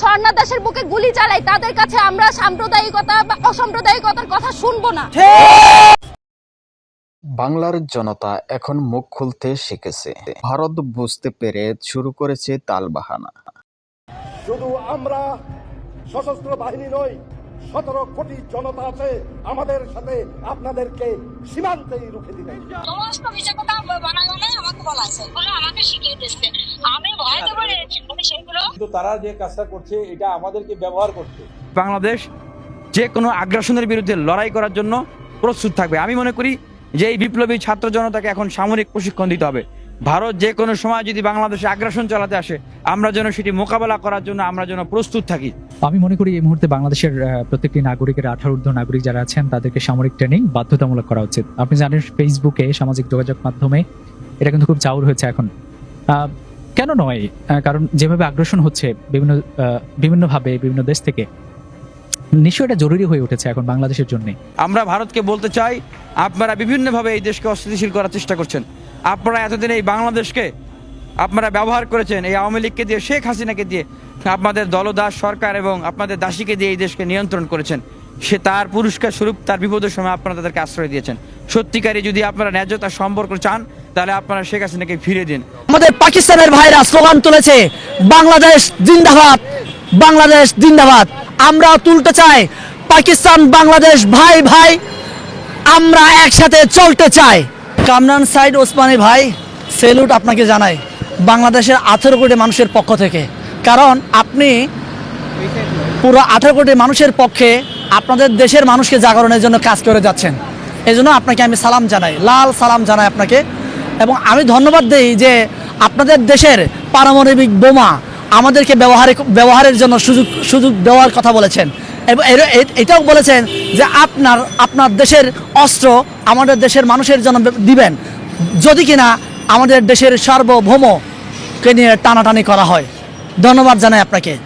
স্বর্ণা দাসের বুকে গুলি চালায় তাদের কাছে আমরা সাম্প্রদায়িকতা বা অসাম্প্রদায়িকতার কথা শুনব না। বাংলার জনতা এখন মুখ খুলতে শিখেছে। ভারত বুঝতে পেরে শুরু করেছে তালবাহানা। শুধু আমরা সশস্ত্র বাহিনী নই সতেরো কোটি জনতা আছে আমাদের সাথে আপনাদেরকে সীমান্তেই রুখে দিবেন সমস্ত মিশে কথা বানানো নেই আমাকে বলা আছে বলে আমাকে শিখিয়ে দিচ্ছে কিন্তু তারা যে কাজটা করছে এটা আমাদেরকে ব্যবহার করছে। বাংলাদেশ যে কোনো আগ্রাসনের বিরুদ্ধে লড়াই করার জন্য প্রস্তুত থাকবে। আমি মনে করি যে এই বিপ্লবী ছাত্র জনতাকে এখন সামরিক প্রশিক্ষণ দিতে হবে। ভারত যে কোনো সময় যদি বাংলাদেশে আগ্রাসন চালাতে আসে আমরা যেন সেটি মোকাবেলা করার জন্য আমরা যেন প্রস্তুত থাকি। আমি মনে করি এই মুহূর্তে বাংলাদেশের প্রত্যেকটি নাগরিকের আঠারো ঊর্ধ্ব নাগরিক যারা আছেন তাদেরকে সামরিক ট্রেনিং বাধ্যতামূলক করা উচিত। আপনি জানেন ফেসবুকে সামাজিক যোগাযোগ মাধ্যমে এটা কিন্তু খুব চাউর হয়েছে এখন। আহ, কেন নয়? কারণ যেভাবে আগ্রাসন হচ্ছে বিভিন্ন বিভিন্নভাবে বিভিন্ন দেশ থেকে, নিশ্চয়ই এটা জরুরি হয়ে উঠেছে এখন বাংলাদেশের জন্য। আমরা ভারতকে বলতে চাই, আপনারা বিভিন্নভাবে এই দেশকে অস্থিতিশীল করার চেষ্টা করছেন। আপনারা এতদিন এই বাংলাদেশকে আপনারা ব্যবহার করেছেন, এই আওয়ামী লীগকে দিয়ে, শেখ হাসিনাকে দিয়ে, আপনাদের দলদাস সরকার এবং আপনাদের দাসীকে দিয়ে এই দেশকে নিয়ন্ত্রণ করেছেন। সে তার পুরস্কার স্বরূপ, তার বিপদের সময় আপনারা তাদেরকে আশ্রয় দিয়েছেন। সত্যিকারই যদি আপনারা ন্যায্যতার সম্পর্ক চান, তাহলে আপনারা শেখ হাসিনাকে ফিরে দিন। আমাদের পাকিস্তানের ভাইরা স্লোগান তুলেছে, বাংলাদেশ জিন্দাবাদ বাংলাদেশ জিন্দাবাদ। আমরা তুলতে চাই, পাকিস্তান, বাংলাদেশ, ভাই ভাই, আমরা একসাথে চলতে চাই। কামরান সাইড ওসমানী ভাই, সেলুট আপনাকে জানাই, বাংলাদেশের আঠেরো কোটি মানুষের পক্ষ থেকে। কারণ আপনি পুরো আঠেরো কোটি মানুষের পক্ষে আপনাদের দেশের মানুষকে জাগরণের জন্য কাজ করে যাচ্ছেন। এই জন্য আপনাকে আমি সালাম জানাই, লাল সালাম জানাই আপনাকে। এবং আমি ধন্যবাদ দেই যে আপনাদের দেশের পারমাণবিক বোমা আমাদেরকে ব্যবহারে, ব্যবহারের জন্য সুযোগ সুযোগ দেওয়ার কথা বলেছেন। এবং এটাও বলেছেন যে আপনার আপনার দেশের অস্ত্র আমাদের দেশের মানুষের জন্য দিবেন। যদি কিনা আমাদের দেশের সার্বভৌমকে নিয়ে টানাটানি করা হয়। ধন্যবাদ জানাই আপনাকে।